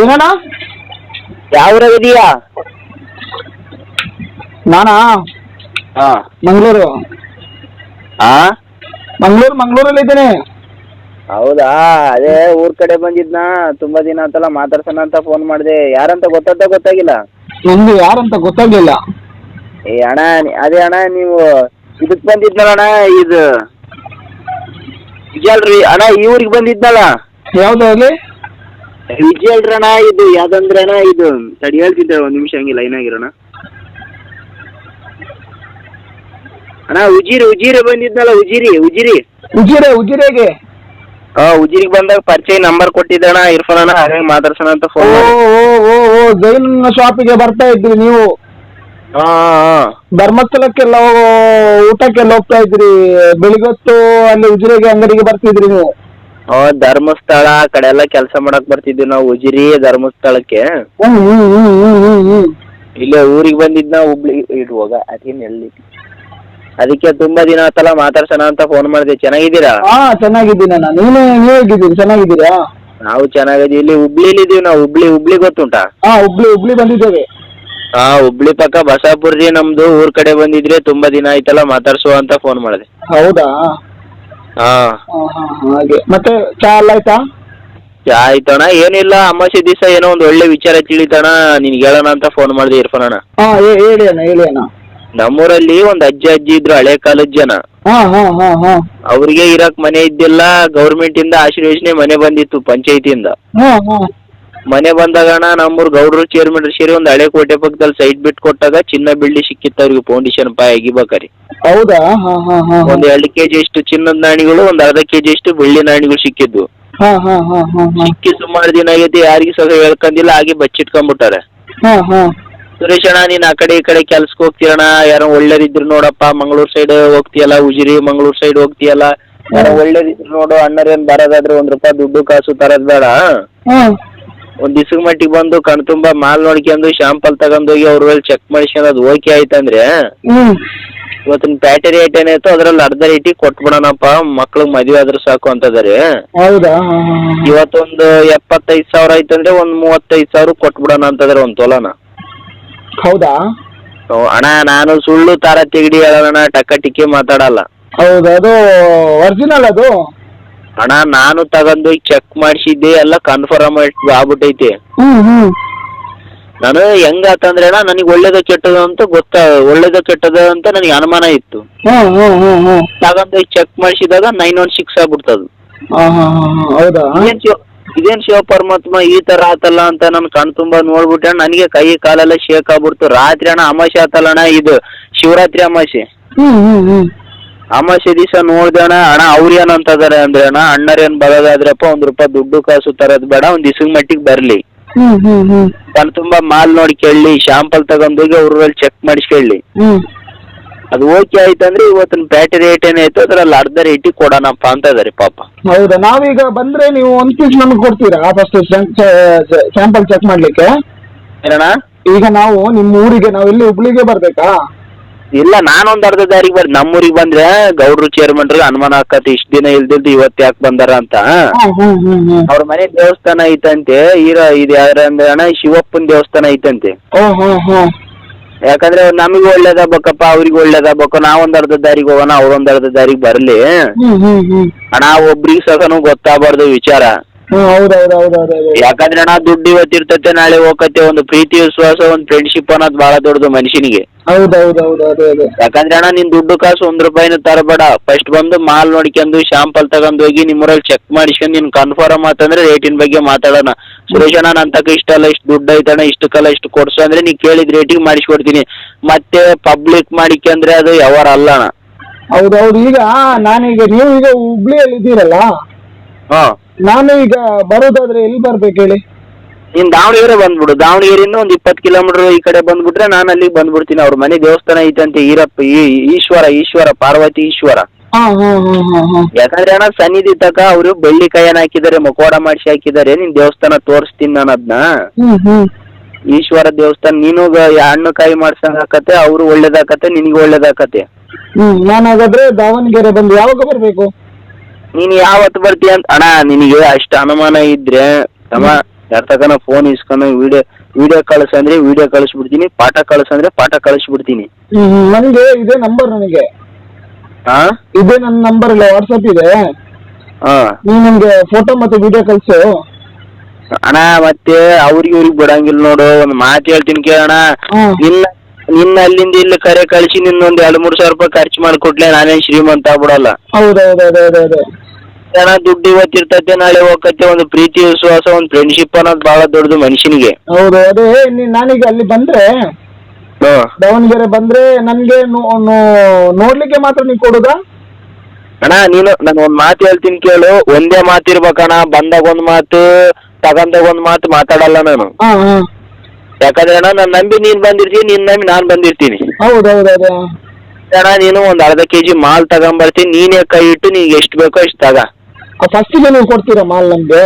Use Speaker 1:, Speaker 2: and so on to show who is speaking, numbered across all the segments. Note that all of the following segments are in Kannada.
Speaker 1: ಏನಣ್ಣ
Speaker 2: ಯಾವ ಊರಾಗ ಇದೀಯಾ?
Speaker 1: ನಾನಾ?
Speaker 2: ಹಾ.
Speaker 1: ಮಂಗಳೂರು.
Speaker 2: ಹಾ
Speaker 1: ಮಂಗಳೂರು ಮಂಗಳೂರಲ್ಲಿ ಇದ್ದೇನೆ.
Speaker 2: ಹೌದಾ? ಅದೇ ಊರ್ ಕಡೆ ಬಂದಿದ್ನ? ತುಂಬಾ ದಿನ ಆತಲ್ಲ ಮಾತಾಡ್ಸೋಣ ಅಂತ ಫೋನ್ ಮಾಡಿದೆ. ಯಾರಂತ ಗೊತ್ತಾಗ್ತಾ ಗೊತ್ತಾಗಿಲ್ಲ.
Speaker 1: ನಿಮ್ದು ಯಾರಂತ ಗೊತ್ತಾಗ್ಲಿಲ್ಲ.
Speaker 2: ಏ ಅಣ್ಣ ನಿ- ಅದೇ ಅಣ್ಣ ನೀವು ಇದಕ್ ಬಂದಿದ್ನಲ್ಲ ಅಣ್ಣ ಇದು ವಿಜಯಲ್ರಿ ಅಣ್ಣ ಈ ಊರಿಗೆ ಬಂದಿದ್ನಲ್ಲ?
Speaker 1: ಯಾವ್ದಾಗ್ಲಿ
Speaker 2: ವಿಜಯಲ್ರಿ ಅಣ್ಣ ಇದು ಯಾವ್ದಂದ್ರೆ ಅಣ್ಣ ಇದು ತಡಿ ಹೇಳ್ತಿದ್ದೆ ಒಂದ್ ನಿಮಿಷ ಹಂಗೆ ಲೈನ್ ಆಗಿರೋಣ. ಅಣ್ಣ ಉಜಿರಿ ಉಜಿರಿ ಬಂದಿದ್ನಲ್ಲ ಉಜಿರಿ ಉಜಿರಿ.
Speaker 1: ಉಜಿರೆ ಉಜಿರೆಗೆ.
Speaker 2: ಹಾ ಉಜಿರಿಗೆ ಬಂದಾಗ ಪರಿಚಯ ನಂಬರ್ ಕೊಟ್ಟಿದ್ದಣ ಇರ್ಫಾನ್ ಅಣ್ಣ ಹಾಗಾಗಿ ಮಾತಾಡ್ಸೋಣ ಅಂತ
Speaker 1: ಓ
Speaker 2: ಫೋನ್
Speaker 1: ಓ ಓ ಓ ಜೈನ್ ಶಾಪಿಗೆ ಬರ್ತಾ ಇದ್ರಿ ನೀವು?
Speaker 2: ಹಾ.
Speaker 1: ಧರ್ಮಸ್ಥಳಕ್ಕೆಲ್ಲ ಹೋ- ಊಟಕ್ಕೆಲ್ಲ ಹೋಗ್ತಾ ಇದ್ರಿ. ಬೆಳಿಗೊತ್ತು ಅಲ್ಲಿ ಉಜಿರೆಗೆ ಅಂಗಡಿಗೆ ಬರ್ತಿದ್ರಿ ನೀವು?
Speaker 2: ಹಾ ಧರ್ಮಸ್ಥಳ ಆ ಕಡೆ ಎಲ್ಲ ಕೆಲಸ ಮಾಡಕ್ ಬರ್ತಿದ್ವಿ ನಾವು ಉಜಿರಿ ಧರ್ಮಸ್ಥಳಕ್ಕೆ.
Speaker 1: ಹ್ಮ್ ಹ್ಮ್ ಹ್ಮ್ ಹ್ಮ್ ಹ್ಮ್ ಹ್ಮ್
Speaker 2: ಇಲ್ಲೇ ಊರಿಗೆ ಬಂದಿದ್ನ ಹುಬ್ಳಿ ಇಡುವಾಗ ಅದೇನ್ ಎಲ್ಲಿ? ಅದಕ್ಕೆ ತುಂಬಾ ದಿನ ಆತಲ್ಲ ಮಾತಾಡ್ಸೋಣ ಅಂತ ಫೋನ್ ಮಾಡಿದೆ. ಚೆನ್ನಾಗಿದ್ದೀರಾ?
Speaker 1: ಹಾ ಚೆನ್ನಾಗಿದ್ದೀನಿ ನಾನು ನೀನು ನೀವು ಹೇಗಿದ್ದೀರಿ? ಚೆನ್ನಾಗಿದ್ದೀರಾ?
Speaker 2: ನಾವು ಚೆನ್ನಾಗಿದ್ದೀವಿ. ಇಲ್ಲಿ ಹುಬ್ಳಿಲಿ ಇದೀವಿ ನಾವು. ಹುಬ್ಳಿ ಹುಬ್ಳಿ ಗೊತ್ತುಂಟಾ?
Speaker 1: ಹಾ ಹುಬ್ಳಿ ಹುಬ್ಳಿ ಬಂದಿದ್ದೇವೆ.
Speaker 2: ಹಾ ಹುಬ್ಳಿ ಪಕ್ಕ ಬಸಾಪುರ್ರಿ ನಮ್ದು. ಊರ್ ಕಡೆ ಬಂದಿದ್ರೆ ತುಂಬಾ ದಿನ ಆಯ್ತಲ್ಲ ಮಾತಾಡ್ಸುವ ಅಂತ ಫೋನ್ ಮಾಡಿದೆ.
Speaker 1: ಹೌದಾ?
Speaker 2: ಹಾ.
Speaker 1: ಹಾ ಹಾ ಹಾಗೆ. ಮತ್ತೆ ಚಾ ಎಲ್ಲ ಆಯ್ತಾ?
Speaker 2: ಚಾ ಆಯ್ತಣ್ಣ. ಏನಿಲ್ಲ ಅಮಾಸೆ ದಿವಸ ಏನೋ ಒಂದು ಒಳ್ಳೆ ವಿಚಾರ ತಿಳಿತಣ್ಣ. ನಿನ್ಗೆ ಹೇಳೋಣ ಅಂತ ಫೋನ್ ಮಾಡಿದೆ ಇರ್ಫಾನ್ ಅಣ್ಣ.
Speaker 1: ಹಾ ಹೇ- ಹೇಳಿ ಅಣ್ಣ ಹೇಳಿ ಅಣ್ಣ.
Speaker 2: ನಮ್ಮೂರಲ್ಲಿ ಒಂದ್ ಅಜ್ಜ ಅಜ್ಜಿ ಇದ್ರು ಹಳೆ ಕಾಲದ ಜನ.
Speaker 1: ಹಾ ಹಾ ಹಾ ಹಾ.
Speaker 2: ಅವ್ರಿಗೆ ಇರಕ್ ಮನೆ ಇದ್ದಿಲ್ಲ ಗೌರ್ಮೆಂಟ್ ಇಂದ ಆಶೀರ್ವಚನೆ ಮನೆ ಬಂದಿತ್ತು ಪಂಚಾಯತಿಯಿಂದ.
Speaker 1: ಹಾ ಹಾ.
Speaker 2: ಮನೆ ಬಂದಾಗ ನಮ್ಮೂರ್ ಗೌಡ್ರು ಚೇರ್ಮನ್ ಸೇರಿ ಒಂದು ಹಳೆ ಕೋಟೆ ಪಕ್ಕದಲ್ಲಿ ಸೈಟ್ ಬಿಟ್ಟು ಕೊಟ್ಟಾಗ ಚಿನ್ನ ಬೆಳ್ಳಿ ಸಿಕ್ಕಿತ್ತು ಅವ್ರಿಗೆ ಫೌಂಡೇಶನ್ ಪಾಯ್ ಅಗಿಬೇಕಾರಿ
Speaker 1: ಹೌದಾ? ಹಾ ಹಾ ಹಾ
Speaker 2: ಒಂದ್ ಎರಡು ಕೆಜಿ ಅಷ್ಟು ಚಿನ್ನದ ನಾಣಿಗಳು ಒಂದ್ ಅರ್ಧ ಕೆಜಿ ಅಷ್ಟು ಬೆಳ್ಳಿ ನಾಣಿಗಳು ಸಿಕ್ಕಿದ್ದು.
Speaker 1: ಹಾ ಹಾ ಹಾ ಹಾ ಹಾ.
Speaker 2: ಸಿಕ್ಕಿ ಸುಮಾರು ದಿನ ಆಗೈತಿ ಯಾರಿಗೂ ಸಹ ಹೇಳ್ಕಂದಿಲ್ಲ ಹಾಗೆ ಬಚ್ಚಿಟ್ಕೊಂಡ್ಬಿಟ್ಟಾರೆ.
Speaker 1: ಹಾ ಹಾ.
Speaker 2: ಸುರೇಶ್ ಅಣ್ಣ ನೀನ್ ಆ ಕಡೆ ಈ ಕಡೆ ಕೆಲ್ಸಕ್ಕೆ ಹೋಗ್ತೀರಣ್ಣ ಯಾರೋ ಒಳ್ಳೇರಿದ್ರು ನೋಡಪ್ಪ ಮಂಗಳೂರು ಸೈಡ್ ಹೋಗ್ತೀಯಲ್ಲ ಉಜಿರಿ ಮಂಗಳೂರು ಸೈಡ್ ಹೋಗ್ತೀಯಲ್ಲ. ಯಾರೋ ಒಳ್ಳೇರಿದ್ರು ನೋಡು ಅಣ್ಣರೇನ್ ಬರೋದಾದ್ರೆ ಒಂದ್ ರೂಪಾಯಿ ದುಡ್ಡು ಕಾಸು ತರದ್ ಬೇಡ. ಒಂದ್ ದಿವ್ಸಕ್ ಮಟ್ಟಿಗೆ ಬಂದು ಕಣ್ ತುಂಬಾ ಮಾಲ್ ನೋಡ್ಕೊಂಡು ಶಾಂಪಲ್ ತಗೊಂಡೋಗಿ ಅವ್ರ ಚೆಕ್ ಮಾಡಿಸ್ಕೊಂಡು ಅದು ಓಕೆ ಆಯ್ತಂದ್ರೆ
Speaker 1: ಹ್ಮ್.
Speaker 2: ಇವತ್ತಿನ ಪ್ಯಾಟೆ ರೇಟ್ ಏನಾಯ್ತು ಅದ್ರಲ್ಲಿ ಅರ್ಧ ರೇಟಿಗೆ ಕೊಟ್ಬಿಡೋಣಪ್ಪ ಮಕ್ಳಿಗೆ ಮದ್ವೆ ಆದ್ರೆ ಸಾಕು ಅಂತದಾರೆ.
Speaker 1: ಹೌದಾ? ಹಾ ಹಾ ಹಾ.
Speaker 2: ಇವತ್ತೊಂದು ಎಪ್ಪತ್ತೈದು ಸಾವಿರ ಆಯ್ತಂದ್ರೆ ಒಂದ್ ಮೂವತ್ತೈದು ಸಾವಿರ ಕೊಟ್ಬಿಡೋಣ ಅಂತಂದ್ರೆ ಒಂದ್ ತೊಲನ.
Speaker 1: ಹೌದಾ?
Speaker 2: ಅಣ್ಣ ನಾನು ಸುಳ್ಳು ತಾರ ತಿಗಡಿ ಹೇಳೋಣ ಟಕ್ಕ ಟಿಕ್ಕಿ ಮಾತಾಡಲ್ಲ.
Speaker 1: ಹೌದು ಅದು ಒರಿಜಿನಲ್ ಅದು.
Speaker 2: ಅಣ್ಣ ನಾನು ತಗೊಂಡು ಚೆಕ್ ಮಾಡಿಸಿದ್ದೆ ಎಲ್ಲ ಕನ್ಫರ್ಮ್ ಆಗ್ಬಿಟ್ಟೈತಿ.
Speaker 1: ಹ್ಮ್ ಹ್ಮ್.
Speaker 2: ನಾನು ಹೆಂಗಾತಂದ್ರೆ ಅಣ್ಣ ನನಗೆ ಒಳ್ಳೇದ ಕೆಟ್ಟದ ಅಂತ ಗೊತ್ತ ಒಳ್ಳೇದ ಕೆಟ್ಟದ ಅಂತ ನನಗೆ ಅನುಮಾನ ಇತ್ತು.
Speaker 1: ಹ್ಮ್ ಹ್ಮ್ ಹ್ಮ್ ಹ್ಮ್.
Speaker 2: ತಗೊಂಡು ಚೆಕ್ ಮಾಡಿಸಿದಾಗ ನೈನ್ ಒನ್ ಸಿಕ್ಸ್ ಆಗ್ಬಿಡ್ತದು
Speaker 1: ಹಾ ಹಾ ಹಾ ಹಾ. ಹೌದಾ?
Speaker 2: ಇದೇನ್ ಶಿವ ಇದೇನ್ ಶಿವ ಪರಮಾತ್ಮ ಈ ತರ ಆತಲ್ಲ ಅಂತ ನನ್ ಕಣ್ ತುಂಬಾ ನೋಡ್ಬಿಟ್ಟೆ. ನನಗೆ ಕೈ ಕಾಲೆಲ್ಲ ಶೇಕ್ ಆಗ್ಬಿಡ್ತು. ರಾತ್ರಿ ಅಣ್ಣ ಅಮಾಸೆ ಆತಲ್ಲ ಅಣ್ಣ ಇದು ಶಿವರಾತ್ರಿ ಅಮಾಸೆ.
Speaker 1: ಹ್ಮ್ ಹ್ಮ್ ಹ್ಮ್.
Speaker 2: ಅಮಾಸೆ ದಿವಸ ನೋಡ್ದೆ ಅಣ್ಣ ಅಣ್ಣ ಅವ್ರು ಅಂತ ಇದಾರೆ ಅಂದ್ರೆ ಅಣ್ಣ ಅಣ್ಣರೇನ್ ಬರೋದಾದ್ರಪ್ಪ ಒಂದ್ ರೂಪಾಯಿ ದುಡ್ಡು ಕಾಸು ತರೋದ್ ಬೇಡ ಒಂದ್ ಮಟ್ಟಿಗೆ ಬರ್ಲಿ.
Speaker 1: ಹ್ಮ್ ಹ್ಮ್ ಹ್ಮ್.
Speaker 2: ಕಣ್ ತುಂಬಾ ಮಾಲ್ ನೋಡಿ ಕೇಳಿ ಶಾಂಪಲ್ ತಗೊಂಡೋಗಿ ಅವ್ರಲ್ಲಿ ಚೆಕ್ ಮಾಡಿಸ್ಕೊಳ್ಳಿ
Speaker 1: ಹ್ಮ್.
Speaker 2: ಅದು ಓಕೆ ಆಯ್ತಂದ್ರೆ ಇವತ್ತಿನ ಬ್ಯಾಟ್ರಿ ರೇಟ್ ಏನಾಯ್ತು ಅದ್ರಲ್ಲಿ ಅರ್ಧ ರೇಟಿಗೆ ಕೊಡೋಣಪ್ಪ ಅಂತ ಇದಾರೆ ಪಾಪ.
Speaker 1: ಹೌದಾ ನಾವೀಗ ಬಂದ್ರೆ ನೀವು ಒಂದ್ ಪೀಸ್ ನಮ್ಗೆ ಕೊಡ್ತೀರಾ? ಫಸ್ಟ್ ಸ್ಯಾಂಪಲ್ ಚೆಕ್ ಮಾಡ್ಲಿಕ್ಕೆ?
Speaker 2: ಏನಣ್ಣ?
Speaker 1: ಈಗ ನಾವು ನಿಮ್ಮ ಊರಿಗೆ ನಾವು ಇಲ್ಲಿ ಹುಬ್ಳಿಗೆ ಬರ್ಬೇಕಾ?
Speaker 2: ಇಲ್ಲ ನಾನೊಂದ್ ಅರ್ಧ ದಾರಿಗೆ ಬರ್ ನಮ್ಮೂರಿಗೆ ಬಂದ್ರೆ ಗೌಡ್ರು ಚೇರ್ಮನ್ರಿಗೆ ಅನುಮಾನ ಆಕತಿ ಇಷ್ಟ ದಿನ ಇಲ್ದಿದ್ದು ಇವತ್ತು ಯಾಕೆ ಬಂದಾರ ಅಂತ. ಅವ್ರ ಮನೆ ದೇವಸ್ಥಾನ ಐತಂತೆ ಈರ ಇದು ಯಾರ ಅಂದ್ರೆ ಅಣ್ಣ ಶಿವಪ್ಪನ ದೇವಸ್ಥಾನ ಐತಂತೆ. ಯಾಕಂದ್ರೆ ನಮಗೆ ಒಳ್ಳೇದಾಗಬೇಕಪ್ಪ ಅವ್ರಿಗೆ ಒಳ್ಳೇದಾಗಬೇಕು ನಾವೊಂದ್ ಅರ್ಧ ದಾರಿಗೆ ಹೋಗೋಣ ಅವ್ರೊಂದ್ ಅರ್ಧ ದಾರಿಗೆ ಬರ್ಲಿ. ಅಣ್ಣ ಒಬ್ರಿಗೆ ಸಹನು ಗೊತ್ತಾಗಬಾರ್ದು ವಿಚಾರ.
Speaker 1: ಹ್ಮ್ ಹೌದು ಹೌದು
Speaker 2: ಯಾಕಂದ್ರೆ ಅಣ್ಣ ದುಡ್ಡು ಇವತ್ತಿರ್ತತೆ ನಾಳೆ ಹೋಗತ್ತೆ ಒಂದು ಪ್ರೀತಿ ವಿಶ್ವಾಸ ಒಂದು ಫ್ರೆಂಡ್ಶಿಪ್ ಅನ್ನೋದು ಬಹಳ ದೊಡ್ಡದು ಮನುಷ್ಯನಿಗೆ.
Speaker 1: ಹೌದೌದೌದು ಅದೇ ಅದೇ.
Speaker 2: ಯಾಕಂದ್ರೆ ಅಣ್ಣ ನಿನ್ ದುಡ್ಡು ಕಾಸು ಒಂದ್ ರೂಪಾಯಿನೂ ತರಬೇಡ. ಫಸ್ಟ್ ಬಂದು ಮಾಲ್ ನೋಡ್ಕೊಂಡು ಶಾಂಪಲ್ ತಗೊಂಡ್ ಹೋಗಿ ನಿಮ್ಮೂರಲ್ಲಿ ಚೆಕ್ ಮಾಡಿಸ್ಕೊಂಡು ನೀನ್ ಕನ್ಫರ್ಮ್ ಆತಂದ್ರೆ ರೇಟಿನ ಬಗ್ಗೆ ಮಾತಾಡೋಣ. ಸುರೇಶ್ ಅಣ್ಣ ನನ್ ತಕ ಇಷ್ಟಲ್ಲ ಇಷ್ಟು ದುಡ್ಡು ಐತಣ್ಣ ಇಷ್ಟಕ್ಕಲ್ಲ ಇಷ್ಟು ಕೊಡ್ಸು ಅಂದ್ರೆ ನೀ ಕೇಳಿದ ರೇಟಿಗೆ ಮಾಡಿಸ್ಕೊಡ್ತೀನಿ. ಮತ್ತೆ ಪಬ್ಲಿಕ್ ಮಾಡಿಕಂದ್ರೆ ಅದು ಯಾವಾರ ಅಲ್ಲ ಅಣ್ಣ.
Speaker 1: ಹೌದೌದು ಈಗ ನಾನೀಗ ನೀವು ಈಗ ಹುಬ್ಳಿಯಲ್ಲಿ ಇದ್ದೀರಲ್ಲ
Speaker 2: ಹಾ.
Speaker 1: ನಾನು ಈಗ ಬರೋದಾದ್ರೆ ಎಲ್ಲಿ ಬರ್ಬೇಕು ಹೇಳಿ?
Speaker 2: ನೀನ್ ದಾವಣಗೆರೆ ಬಂದ್ಬಿಡು. ದಾವಣಗೆರೆಯಿಂದ ಒಂದ್ ಇಪ್ಪತ್ತು ಕಿಲೋಮೀಟರ್ ಈ ಕಡೆ ಬಂದ್ಬಿಟ್ರೆ ನಾನು ಅಲ್ಲಿ ಬಂದ್ಬಿಡ್ತೀನಿ ಅವ್ರ ಮನೆ ದೇವಸ್ಥಾನ ಐತಂತೆ ಈರಪ್ಪ ಈ- ಈಶ್ವರ ಈಶ್ವರ ಪಾರ್ವತಿ ಈಶ್ವರ.
Speaker 1: ಹಾ ಹಾ ಹಾ ಹಾ ಹಾ.
Speaker 2: ಯಾಕಂದ್ರೆ ಅಣ್ಣ ಸನ್ನಿಧಿ ತಕ ಅವರು ಬೆಳ್ಳಿ ಕೈಯನ್ನ ಹಾಕಿದ್ದಾರೆ ಮುಖವಾಡ ಮಾಡಿಸಿ ಹಾಕಿದ್ದಾರೆ ನಿನ್ ದೇವಸ್ಥಾನ ತೋರಿಸ್ತೀನಿ ನಾನು ಅದನ್ನ
Speaker 1: ಹ್ಮ್ ಹ್ಮ್.
Speaker 2: ಈಶ್ವರ ದೇವಸ್ಥಾನ ನೀನು ಗ- ಹಣ್ಣು ಕಾಯಿ ಮಾಡ್ಸಂಗಾಕತ್ತೆ ಅವ್ರು ಒಳ್ಳೇದಾಕತ್ತೆ ನಿನಗೆ ಒಳ್ಳೇದಾಕತ್ತೆ
Speaker 1: ಹ್ಮ್ ನಾನು ಹಾಗಾದ್ರೆ ದಾವಣಗೆರೆ ಬಂದು ಯಾವಾಗ ಬರ್ಬೇಕು?
Speaker 2: ನೀನ್ ಯಾವತ್ತು ಬರ್ತೀಯ ಅಂತ ಅಣ್ಣ ನಿನಗೆ ಅಷ್ಟು ಅನುಮಾನ ಇದ್ರೆ ತಮ್ಮ ಯಾರ್ತಕನ ಫೋನ್ ಇಸ್ಕೊಂಡು ವಿಡಿಯೋ ವಿಡಿಯೋ ಕಳ್ಸಂದ್ರೆ ವಿಡಿಯೋ ಕಳಿಸ್ಬಿಡ್ತೀನಿ ಪಾಠ ಕಳ್ಸಂದ್ರೆ ಪಾಠ ಕಳಿಸ್ಬಿಡ್ತೀನಿ.
Speaker 1: ನನಗೆ ಇದೇ ನಂಬರ್ ನನಗೆ.
Speaker 2: ಹಾ?
Speaker 1: ಇದೇ ನನ್ನ ನಂಬರ್ ಇಲ್ಲ ವಾಟ್ಸಪ್ ಇದೆ.
Speaker 2: ಹಾ.
Speaker 1: ನೀ ನನ್ಗೆ ಫೋಟೋ ಮತ್ತೆ ವಿಡಿಯೋ ಕಳ್ಸು.
Speaker 2: ಅಣ್ಣ ಮತ್ತೆ ಅವ್ರಿಗೆ ಇವ್ರಿಗೆ ಬಿಡಂಗಿಲ್ಲ ನೋಡು ಒಂದು ಮಾತು ಹೇಳ್ತೀನಿ ಕೇಳೋಣ
Speaker 1: ಹ್ಮ್.
Speaker 2: ನಿನ್ನ ನಿನ್ನ ಅಲ್ಲಿಂದ ಇಲ್ಲಿ ಕರೆ ಕಳಿಸಿ ನಿನ್ನೊಂದು ಎರಡ್ ಮೂರ್ ಸಾವಿರ ರೂಪಾಯಿ ಖರ್ಚು ಮಾಡಿ ಕೊಟ್ಲೆ ನಾನೇನ್ ಶ್ರೀಮಂತ ಆಗ್ಬಿಡಲ್ಲ.
Speaker 1: ಹೌದೌದೌದೌದೌದು.
Speaker 2: ಜನ ದುಡ್ಡು ಇವತ್ತಿರ್ತೈತೆ ನಾಳೆ ಹೋಗತ್ತೆ ಒಂದು ಪ್ರೀತಿ ವಿಶ್ವಾಸ ಒಂದು ಫ್ರೆಂಡ್ಶಿಪ್ ಅನ್ನೋದು ಬಹಳ ದೊಡ್ಡದು ಮನುಷ್ಯನಿಗೆ.
Speaker 1: ಹೌದು ಅದೇ ನಾನೀಗ ಅಲ್ಲಿ ಬಂದ್ರೆ. ದಾವಣಗೆರೆ ಬಂದ್ರೆ ನನ್ಗೆ ನೋ- ನೋ- ನೋಡ್ಲಿಕ್ಕೆ ಮಾತ್ರ ನೀ ಕೊಡುದ?
Speaker 2: ಅಣ್ಣ ನೀನು ನಾನು ಒಂದ್ ಮಾತು ಹೇಳ್ತೀನಿ ಕೇಳು ಒಂದೇ ಮಾತು ಇರ್ಬೇಕಣ್ಣ ಬಂದಾಗ ಒಂದ್ ಮಾತು ತಗೊಂಡಾಗ ಒಂದ್ ಮಾತು ಮಾತಾಡಲ್ಲ ನಾನು.
Speaker 1: ಹಾ ಹಾ.
Speaker 2: ಯಾಕಂದ್ರೆ ಅಣ್ಣ ನಾನು ನಂಬಿ ನೀನ್ ಬಂದಿರ್ತೀನಿ ನಿನ್ನ ನಂಬಿ ನಾನ್ ಬಂದಿರ್ತೀನಿ.
Speaker 1: ಹೌದೌದೌದು
Speaker 2: ಅಣ್ಣ ನೀನು ಒಂದ್ ಅರ್ಧ ಕೆಜಿ ಮಾಲ್ ತಗೊಂಬರ್ತೀನಿ ನೀನೇ ಕೈ ಇಟ್ಟು ನಿಂಗೆ ಎಷ್ಟು ಬೇಕೋ ಅಷ್ಟು ತಗ.
Speaker 1: ಫಸ್ಟಿಗೆ ನೀವು ಕೊಡ್ತೀರಾ ಮಾಲ್ ನಮ್ಗೆ?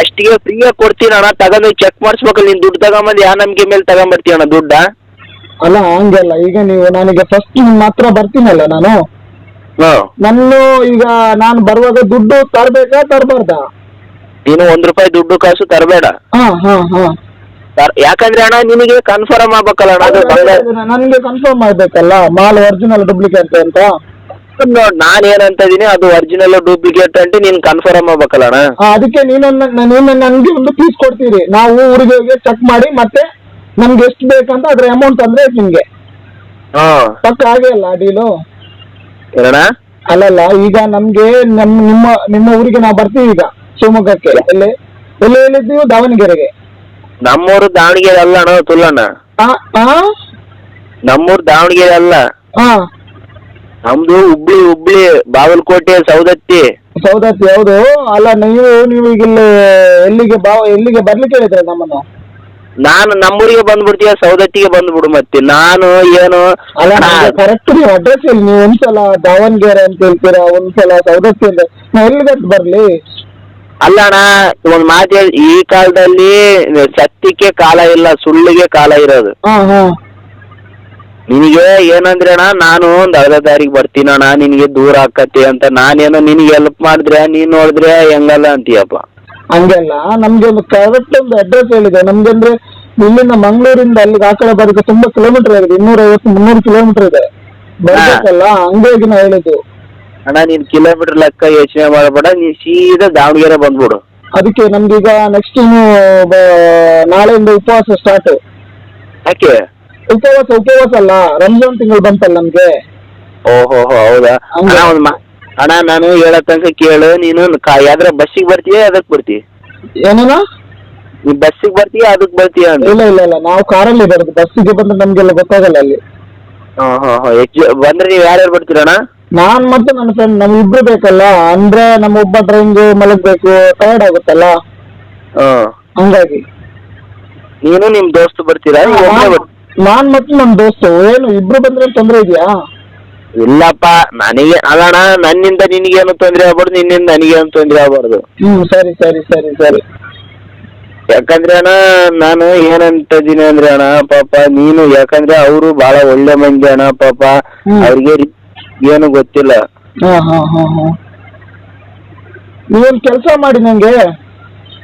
Speaker 2: ಅಷ್ಟಿಗೆ ಫ್ರೀಯಾಗಿ ಕೊಡ್ತೀನಿ ಅಣ್ಣ ತಗೊಂಡು ಚೆಕ್ ಮಾಡಿಸ್ಬೇಕಲ್ಲ ನೀನು ದುಡ್ಡು ತಗೊಂಬಂದು ಯಾ ನಂಬಿಕೆ ಮೇಲೆ ತಗೊಂಬರ್ತೀಯ ಅಣ್ಣ ದುಡ್ಡ?
Speaker 1: ಅಲ್ಲ ಹಂಗಲ್ಲ. ಈಗ ನೀವು ನನಗೆ ಫಸ್ಟ್ ನಿಮ್ಮ ಹತ್ರ ಬರ್ತೀನಲ್ಲ ನಾನು? ನನ್ನ ಈಗ ನಾನು ಬರುವಾಗ ದುಡ್ಡು ತರ್ಬೇಕಾ ತರಬಾರ್ದಾ?
Speaker 2: ನೀನು ಒಂದ್ ರೂಪಾಯಿ ದುಡ್ಡು ಕಾಸು ತರಬೇಡ.
Speaker 1: ಹಾ ಹಾ ಹಾ.
Speaker 2: ಯಾಕಂದ್ರೆ ಅಣ್ಣ ನಿನಗೆ ಕನ್ಫರ್ಮ್ ಆಗ್ಬೇಕಲ್ಲ ಅಣ್ಣ ಅದು ಬಂಗಾರ
Speaker 1: ನನಗೆ ಕನ್ಫರ್ಮ್ ಆಗ್ಬೇಕಲ್ಲ? ಮಾಲ್ ಒರಿಜಿನಲ್ ಡೂಪ್ಲಿಕೇಟ್ ಅಂತ?
Speaker 2: ನೋಡ್ ನಾನು ಏನಂತ ಇದೀನಿ ಅದು ಒರಿಜಿನಲ್ ಡೂಪ್ಲಿಕೇಟ್ ಅಂತ ನೀನ್ ಕನ್ಫರ್ಮ್ ಆಗ್ಬೇಕಲ್ಲ ಅಣ್ಣ.
Speaker 1: ಆ, ಅದಕ್ಕೆ ನೀನು ನನಗೆ ಒಂದು ಪೀಸ್ ಕೊಡ್ತೀರಿ. ನಾವು ಊರಿಗೆ ಹೋಗಿ ಚೆಕ್ ಮಾಡಿ ಮತ್ತೆ ನಮ್ಗೆ ಎಷ್ಟು ಬೇಕಂತ ಅದ್ರ ಅಮೌಂಟ್ ತಂದ್ರೆ ನಿಮ್ಗೆ.
Speaker 2: ಹಾ.
Speaker 1: ಪಕ್ಕ ಆಗೇ ಅಲ್ಲ ಡೀಲು
Speaker 2: ಏನಣ್ಣ?
Speaker 1: ಅಲ್ಲಲ್ಲ ಈಗ ನಮ್ಗೆ ನಮ್ ನಿಮ್ಮ ನಿಮ್ಮ ಊರಿಗೆ ನಾವು ಬರ್ತೀವಿ ಈಗ ಶಿವಮೊಗ್ಗಕ್ಕೆ. ಎಲ್ಲಿ ಎಲ್ಲಿ ಹೇಳಿದ್ದೀವಿ? ದಾವಣಗೆರೆಗೆ.
Speaker 2: ನಮ್ಮೂರು ದಾವಣಗೆರೆ ಅಲ್ಲ ಅಣ್ಣ ತುಲ್ಲಣ್ಣ.
Speaker 1: ಆ ಆ?
Speaker 2: ನಮ್ಮೂರು ದಾವಣಗೆರೆ ಅಲ್ಲ.
Speaker 1: ಹಾ.
Speaker 2: ನಮ್ದು ಹುಬ್ಳಿ ಹುಬ್ಳಿ ಬಾಗಲಕೋಟೆ ಸೌದತ್ತಿ
Speaker 1: ಸೌದತ್ತಿ ಹೌದು. ಅಲ್ಲ ನೀವು ನೀವು ಈಗ ಇಲ್ಲಿ ಎಲ್ಲಿಗೆ ಬಾ ಎಲ್ಲಿಗೆ ಬರ್ಲಿಕ್ಕೆ ಹೇಳಿದ್ರೆ ನಮ್ಮನ್ನ?
Speaker 2: ನಾನು ನಮ್ಮೂರಿಗೆ ಬಂದ್ಬಿಡ್ತೀಯ ಸೌದತ್ತಿಗೆ ಬಂದ್ಬಿಡು ಮತ್ತೆ. ನಾನು ಏನು
Speaker 1: ಅಲ್ಲ ಕರೆಕ್ಟ್ ನೀವು ಅಡ್ರೆಸ್ ಹೇಳಿ. ನೀವು ಒಂದ್ಸಲ ದಾವಣಗೆರೆ ಅಂತ ಹೇಳ್ತೀರಾ ಒಂದ್ಸಲ ಸೌದತ್ತಿ ಅಂತ. ಎಲ್ಲಿಗೆ ಬರ್ಲಿ?
Speaker 2: ಅಲ್ಲ ಅಣ್ಣ ಒಂದ್ ಮಾತು ಹೇಳಿ. ಈ ಕಾಲದಲ್ಲಿ ಸತ್ಯಕ್ಕೆ ಕಾಲ ಇಲ್ಲ ಸುಳ್ಳಿಗೆ ಕಾಲ ಇರೋದು.
Speaker 1: ಹಾ ಹಾ.
Speaker 2: ನಿನಗೆ ಏನಂದ್ರೆ ಅಣ್ಣ ನಾನು ಒಂದ್ ಅರ್ಧ ದಾರಿಗೆ ಬರ್ತೀನಿ ಅಣ್ಣ ನಿನಗೆ ದೂರ ಆಕತಿ ಅಂತ. ನಾನೇನೋ ನಿನಗೆ ಹೆಲ್ಪ್ ಮಾಡಿದ್ರೆ ನೀನ್ ನೋಡಿದ್ರೆ ಹೆಂಗಲ್ಲ ಅಂತೀಯಪ್ಪ.
Speaker 1: ಹಂಗೆಲ್ಲ ನಮ್ಗೆ ಒಂದು ಕರೆಕ್ಟ್ ಒಂದು ಅಡ್ರೆಸ್ ಹೇಳಿದೆ. ನಮ್ಗೆ ಅಂದ್ರೆ ಇಲ್ಲಿಂದ ಮಂಗಳೂರಿಂದ ಅಲ್ಲಿಗೆ ಆ ಕಡೆ ಬರೋಕೆ ತುಂಬಾ ಕಿಲೋಮೀಟರ್ ಆಗಿದೆ. ಇನ್ನೂರ ಐವತ್ತು ಮುನ್ನೂರು ಕಿಲೋಮೀಟರ್ ಇದೆ. ಬರ್ಬೇಕಲ್ಲ ಹಂಗಾಗಿ ನಾ ಹೇಳಿದ್ದು.
Speaker 2: ಅಣ್ಣ ನೀನ್ ಕಿಲೋಮೀಟರ್ ಲೆಕ್ಕ ಯೋಚನೆ ಮಾಡಬೇಡ ನೀನ್ ಸೀದಾ ದಾವಣಗೆರೆ ಬಂದ್ಬಿಡು.
Speaker 1: ಅದಕ್ಕೆ ನಮ್ಗೀಗ ನೆಕ್ಸ್ಟ್ ಇನ್ನು ನಾಳೆಯಿಂದ ಉಪವಾಸ ಸ್ಟಾರ್ಟ್
Speaker 2: ಯಾಕೆ?
Speaker 1: ಉಪವಾಸ ಉಪವಾಸ ಅಲ್ಲ. ರಂಜಾನ್ ತಿಂಗಳು ಬಂತಲ್ಲ ನಮ್ಗೆ?
Speaker 2: ಓಹೋ ಹೌದಾ?
Speaker 1: ಹಂಗೆ.
Speaker 2: ಅಣ್ಣ ಒಂದ್ ಮಾ ಅಣ್ಣ ನಾನು ಹೇಳೋ ತನಕ ಕೇಳು. ನೀನು ಕಾ- ಯಾವ್ದ್ರ ಬಸ್ಸಿಗೆ ಬರ್ತೀಯ ಅದಕ್ಕೆ ಬರ್ತೀಯ?
Speaker 1: ಏನೇನ
Speaker 2: ನೀ ಬಸ್ಸಿಗೆ ಬರ್ತೀಯ ಅದಕ್ಕೆ ಬರ್ತೀಯ ಅಂತ
Speaker 1: ಇಲ್ಲ ಇಲ್ಲ ಇಲ್ಲ. ನಾವು ಕಾರಲ್ಲಿ ಬರೋದು. ಬಸ್ಸಿಗೆ ಬಂದ್ರೆ ನಮ್ಗೆಲ್ಲ ಗೊತ್ತಾಗಲ್ಲ ಅಲ್ಲಿ.
Speaker 2: ಹಾ ಹಾ ಬಂದ್ರೆ ನೀವು ಯಾರ್ಯಾರು ಬರ್ತೀರಣ್ಣ?
Speaker 1: ನಾನ್ ಮತ್ತೆ ನನ್ನ ಫ್ರೆಂಡ್ ನಮ್ ಇಬ್ರು ಬೇಕಲ್ಲ. ಅಂದ್ರೆ ನಮ್ಮ ಒಬ್ಬ ಡ್ರೈವಿಂಗ್ ಮಲಗ್ಬೇಕು ಟಯರ್ಡ್ ಆಗುತ್ತಲ್ಲ?
Speaker 2: ಹಾ
Speaker 1: ಹಂಗಾಗಿ.
Speaker 2: ನೀನು ನಿಮ್ ದೋಸ್ತ್ ಬರ್ತೀರಾ? ನೀವು ಒಬ್ಬನೇ ಬರ್ತೀರಾ?
Speaker 1: ನಾನ್ ಮತ್ತೆ ನಮ್ ದೋಸ್ತು ಏನು ಇಬ್ರು ಬಂದ್ರೆ ತೊಂದ್ರೆ ಇದೆಯಾ?
Speaker 2: ಇಲ್ಲಪ್ಪ ನನಗೆ ಅಲ್ಲಣ್ಣ ನನ್ನಿಂದ ನಿನಗೇನು ತೊಂದರೆ ಆಗ್ಬಾರ್ದು ನಿನ್ನಿಂದ ನನಗೇನು ತೊಂದರೆ ಆಗ್ಬಾರ್ದು.
Speaker 1: ಹ್ಮ್ ಸರಿ ಸರಿ ಸರಿ ಸರಿ.
Speaker 2: ಯಾಕಂದ್ರೆ ಅಣ್ಣ ನಾನು ಏನಂತ ಇದೀನಿ ಅಂದ್ರೆ ಅಣ್ಣ ಪಾಪ ನೀನು ಯಾಕಂದ್ರೆ ಅವರು ಬಹಳ ಒಳ್ಳೆ ಮಂದಿ ಅಣ್ಣ ಪಾಪ.
Speaker 1: ಹ್ಮ್.
Speaker 2: ಅವ್ರಿಗೆ ಏನು ಗೊತ್ತಿಲ್ಲ.
Speaker 1: ಹಾ ಹಾ ಹಾ ಹಾ. ನೀವೊಂದು ಕೆಲಸ ಮಾಡಿ ನಂಗೆ.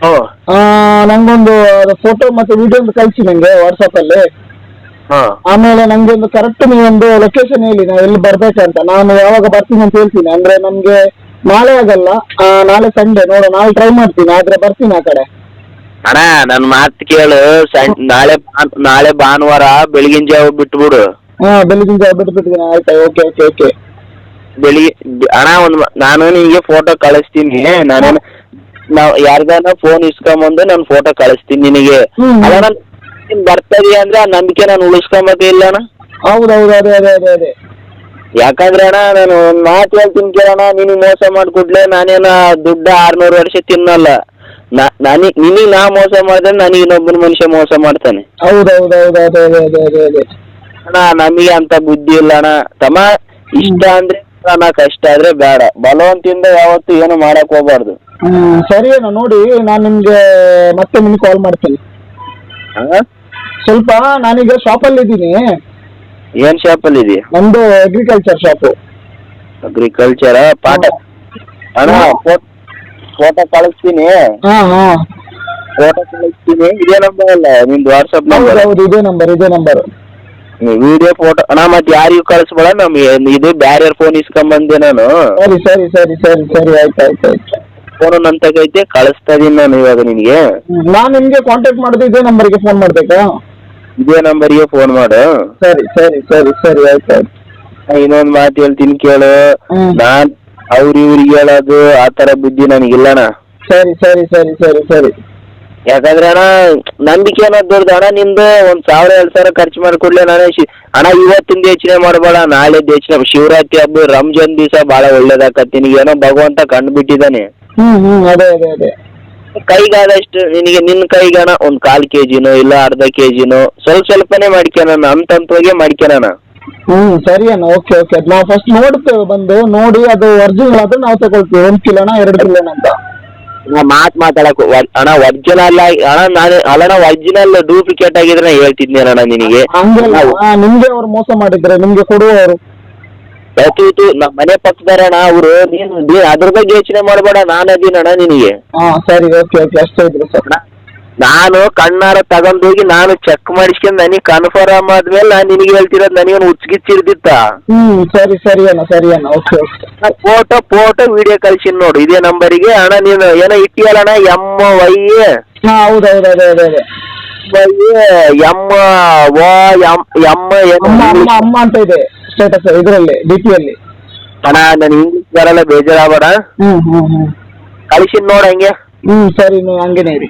Speaker 2: ಓ
Speaker 1: ಆ, ನಂಗೊಂದು ಫೋಟೋ ಮತ್ತೆ ವಿಡಿಯೋ ಒಂದು ಕಳಿಸಿ ನಂಗೆ ವಾಟ್ಸಪ್ ಅಲ್ಲಿ. ಆಮೇಲೆ ನಂಗೆ ಒಂದು ಕರೆಕ್ಟ್ ನೀವೊಂದು ಲೊಕೇಶನ್ ಹೇಳಿ ನಾ ಎಲ್ಲಿ ಬರ್ಬೇಕಂತ ನಾನು ಯಾವಾಗ ಬರ್ತೀನಿ ಅಂತ ಹೇಳ್ತೀನಿ. ಅಂದ್ರೆ ನಮ್ಗೆ ನಾಳೆ ಆಗಲ್ಲ. ಆ, ನಾಳೆ ಸಂಡೆ ನೋಡು ನಾಳೆ ಟ್ರೈ ಮಾಡ್ತೀನಿ. ಆದ್ರೆ ಬರ್ತೀನಿ ಆ ಕಡೆ.
Speaker 2: ಅಣ್ಣ ನನ್ ಮಾತು ಕೇಳು. ನಾಳೆ ಭಾನ್- ನಾಳೆ ಭಾನುವಾರ ಬೆಳಗಿನ ಜಾವ ಬಿಟ್ಬಿಡು.
Speaker 1: ಹಾ ಬೆಳಗಿನ ಜಾವ ಬಿಟ್ಟು ಬಿಟ್ಟಿದ್ದೀನಿ ಆಯ್ತಾ? ಓಕೆ ಓಕೆ ಓಕೆ
Speaker 2: ಬೆಳಿಗ್ಗೆ ಅಣ್ಣ ಒಂದು ನಾನು ನಿಮಗೆ ಫೋಟೋ ಕಳಿಸ್ತೀನಿ. ನಾನೇನು ನಾವ್ ಯಾರ್ದಾನ ಫೋನ್ ಇಸ್ಕೊಂಬಂದು ನಾನು ಫೋಟೋ ಕಳಿಸ್ತೀನಿ ನಿನಗೆ.
Speaker 1: ಹ್ಮ್.
Speaker 2: ಅಲ್ಲ ನಾನು ನೀನ್ ಬರ್ತದೆ ಅಂದ್ರೆ ಆ ನಂಬಿಕೆ ನಾನು ಉಳಿಸ್ಕೊಂಬತ್ತೇ ಇಲ್ಲ ಅಣ್ಣ?
Speaker 1: ಹೌದೌದು ಅದೇ ಅದೇ ಅದೇ ಅದೇ.
Speaker 2: ಯಾಕಂದ್ರೆ ಅಣ್ಣ ನಾನು ಒಂದು ಮಾತು ಹೇಳ್ತೀನಿ ಕೇಳೋಣ ನಿನಗೆ ಮೋಸ ಮಾಡಿಕೊಡ್ಲೆ ನಾನೇನ ದುಡ್ಡು ಆರ್ನೂರು ವರ್ಷ ತಿನ್ನಲ್ಲ. ನನಗೆ ನಿನಗೆ ನಾ ಮೋಸ ಮಾಡಿದ್ರೆ ನಾನು ಇನ್ನೊಬ್ಬನ ಮನುಷ್ಯ ಮೋಸ ಮಾಡ್ತಾನೆ.
Speaker 1: ಹೌದು ಅದೇ ಅದೇ ಅದೇ ಅದೇ ಅದೇ.
Speaker 2: ಅಣ್ಣ ನಮಗೆ ಅಂತ ಬುದ್ಧಿ ಇಲ್ಲ ಅಣ್ಣ. ತಮ್ಮ ಇಷ್ಟ ಅಂದ್ರೆ ಅಣ್ಣ ಕಷ್ಟ ಆದ್ರೆ ಬೇಡ. ಬಲವಂತಿಂದ ಯಾವತ್ತು ಏನು ಮಾಡಕ್ ಹೋಗ್ಬಾರ್ದು.
Speaker 1: ಹ್ಮ್ ಸರಿ ಅಣ್ಣ ನೋಡಿ ನಾನು ನಿಮ್ಗೆ ಮತ್ತೆ ನಿಮ್ಗೆ ಕಾಲ್ ಮಾಡ್ತೀನಿ.
Speaker 2: ಹಾ?
Speaker 1: ಸ್ವಲ್ಪ ನಾನೀಗ ಶಾಪಲ್ಲಿ ಇದ್ದೀನಿ.
Speaker 2: ಏನ್ ಅಲ್ಲಿ ಇದೆಯಾ?
Speaker 1: ನಮ್ದು ಅಗ್ರಿಕಲ್ಚರ್ ಶಾಪು
Speaker 2: ಅಗ್ರಿಕಲ್ಚರ್ ಪಾಠ. ಅಣ್ಣ ಫೋಟೋ ಕಳಿಸ್ತೀನಿ.
Speaker 1: ಹಾ ಹಾ.
Speaker 2: ಫೋಟೋ ಕಳಿಸ್ತೀನಿ. ಇದೇ ನಂಬರ್ ಅಲ್ಲ ನಿಮ್ದು ವಾಟ್ಸಪ್ ನಂಬರ್
Speaker 1: ಹೌದು ಇದೇ ನಂಬರ್ ಇದೇ ನಂಬರ್
Speaker 2: ವಿಡಿಯೋ ಫೋಟೋ ಅಣ್ಣ ಮತ್ತೆ ಯಾರಿಗೂ ಕಳಿಸ್ಬೇಡ ನಮ್ಗೆ ಇದು ಬ್ಯಾರೆ ಫೋನ್ ಇಸ್ಕೊಂಬಂದೆ ನಾನು.
Speaker 1: ಸರಿ ಸರಿ ಸರಿ ಸರಿ ಸರಿ ಆಯ್ತು ಆಯ್ತು ಆಯ್ತು.
Speaker 2: ಫೋನ್ ನನ್ನ ತಗೈತೆ ಕಳಿಸ್ತಾ ಇದೀನಿ ನಾನು ಇವಾಗ ನಿನ್ಗೆ.
Speaker 1: ನಾನು ನಿಮ್ಗೆ ಕಾಂಟ್ಯಾಕ್ಟ್ ಮಾಡೋದು ಇದೇ ನಂಬರ್ಗೆ ಫೋನ್ ಮಾಡ್ಬೇಕಾ?
Speaker 2: ಇದೇ ನಂಬರಿಗೆ ಫೋನ್ ಮಾಡು.
Speaker 1: ಸರಿ ಸರಿ ಸರಿ ಸರಿ ಆಯ್ತು ಆಯ್ತು.
Speaker 2: ಇನ್ನೊಂದ್ ಮಾತು ಹೇಳ್ತೀನಿ ಕೇಳು.
Speaker 1: ಹ್ಮ್.
Speaker 2: ನಾನ್ ಅವ್ರ ಇವ್ರಿಗೆ ಹೇಳೋದು ಆ ತರ ಬುದ್ಧಿ ನನಗಿಲ್ಲಣ್ಣ.
Speaker 1: ಸರಿ ಸರಿ ಸರಿ ಸರಿ ಸರಿ.
Speaker 2: ಯಾಕಂದ್ರೆ ಅಣ್ಣ ನಂಬಿಕೆ ಅನ್ನೋದು ದೊಡ್ಡದು. ಅಣ್ಣ ನಿಮ್ದು ಒಂದ್ ಸಾವಿರ ಎರಡ್ ಸಾವಿರ ಖರ್ಚು ಮಾಡ್ಕೊಡ್ಲಿ ನಾನು ಅಣ್ಣ ಇವತ್ತಿಂದ ಯೋಚನೆ ಮಾಡಬೇಡ. ನಾಳೆ ಯೋಚನೆ ಶಿವರಾತ್ರಿ ಹಬ್ಬ ರಂಜಾನ್ ದಿವಸ ಬಹಳ ಒಳ್ಳೇದಾಕತ್ತಿ ನಿನಗೆ ಏನೋ ಭಗವಂತ ಕಂಡು ಬಿಟ್ಟಿದ್ದಾನೆ
Speaker 1: ಹ್ಮ್ ಹ್ಮ್ ಅದೇ ಅದೇ ಅದೇ.
Speaker 2: ಕೈಗಾದಷ್ಟು ನಿನಗೆ ನಿನ್ನ ಕೈಗಣ ಒಂದ್ ಕಾಲ್ ಕೆಜಿನೋ ಇಲ್ಲ ಅರ್ಧ ಕೆಜಿನೋ ಸ್ವಲ್ಪ ಸ್ವಲ್ಪನೇ ಮಾಡ್ಕೊಳಣ ಹಂತ ಹಂತವಾಗೆ ಮಾಡ್ಕೊಳಣ
Speaker 1: ಹ್ಮ್ ಸರಿ ಅಣ್ಣ ಓಕೆ ಓಕೆ ಅದ್ ನಾವು ಫಸ್ಟ್ ನೋಡ್ತೇವೆ ಬಂದು ನೋಡಿ ಅದು ಒರ್ಜಿನಲ್ ಆದ್ರೆ ನಾವು ತಗೊಳ್ತೀವಿ. ಒಂದ್ ಕಿಲೋನ ಎರಡು ಕಿಲೋನ ಅಂತ.
Speaker 2: ನಾ ಮಾತ್ ಮಾತಾಡಕ್ ಅಣ್ಣ ಒರಿಜಿನಲ್ ಆಗಿ ಅಣ್ಣ ನಾನು ಅಲ್ಲಣ್ಣ ಒರಿಜಿನಲ್ ಡೂಪ್ಲಿಕೇಟ್ ಆಗಿದ್ರೆ ಹೇಳ್ತಿದ್ನಿ ಅಣ್ಣ ನಿನಗೆ.
Speaker 1: ಹಂಗಲ್ಲ
Speaker 2: ನಾವು-
Speaker 1: ಆ, ನಿಮ್ಗೆ ಅವ್ರು ಮೋಸ ಮಾಡಿದ್ರೆ ನಿಮ್ಗೆ ಕೊಡುವವರು.
Speaker 2: ಇದು ನಮ್ಮ ಮನೆ ಪಕ್ಕದಾರಣ ಅವರು ನೀನು ನೀನ್ ಅದ್ರ ಬಗ್ಗೆ ಯೋಚನೆ ಮಾಡಬೇಡ ನಾನು ಅದೀನಣ್ಣ ನಿನಗೆ.
Speaker 1: ಹಾ ಸರಿ ಓಕೆ ಓಕೆ ಅಷ್ಟೇ ಇದ್ರು ಸರ್.
Speaker 2: ನಾನು ಕಣ್ಣಾರ ತಗೊಂಡೋಗಿ ನಾನು ಚೆಕ್ ಮಾಡಿಸ್ಕೊಂಡ್ ನನಗೆ ಕನ್ಫರ್ಮ್ ಆದ್ಮೇಲೆ ನಾನು ನಿನಗೆ ಹೇಳ್ತಿರೋದು ನನಗೇನು ಹುಚ್ಚಿಗಿಚ್ಚಿರ್ದಿತ್ತ
Speaker 1: ಹ್ಮ್ ಸರಿ ಸರಿ ಅಣ್ಣ ಸರಿ ಅಣ್ಣ okay okay
Speaker 2: photo photo video ಕಳ್ಸಿನ್ ನೋಡು ಇದೇ ನಂಬರಿಗೆ ಅಣ್ಣ ನೀನು ಏನೋ ಇಟ್ಟಿಯಲ್ಲಣ್ಣ ಎಂ ವೈ
Speaker 1: ಹಾ ಹೌದು ಹೌದು ಅದೇ ಅದೇ ಅದೇ
Speaker 2: ವೈ ಎಂ ಎಂ ಎಂ
Speaker 1: ಅಮ್ಮ ಅಮ್ಮ ಅಮ್ಮ ಅಂತ ಇದೆ. ಸ್ಟೇಟಸ್ ಇದರಲ್ಲಿ ಡಿ ಪಿಯಲ್ಲಿ
Speaker 2: ಅಣ್ಣ ನಾನು ಇಂಗ್ಲಿಷ್ ಬರಲ್ಲ ಬೇಜಾರಾಗಬೇಡ.
Speaker 1: ಹ್ಮ್ ಹ್ಮ್ ಹ್ಮ್.
Speaker 2: ಕಳ್ಸಿನ್ ನೋಡ ಹಂಗೆ.
Speaker 1: ಹ್ಮ್ ಸರಿ ನೀವು ಹಂಗೇನೆ ಇರಿ.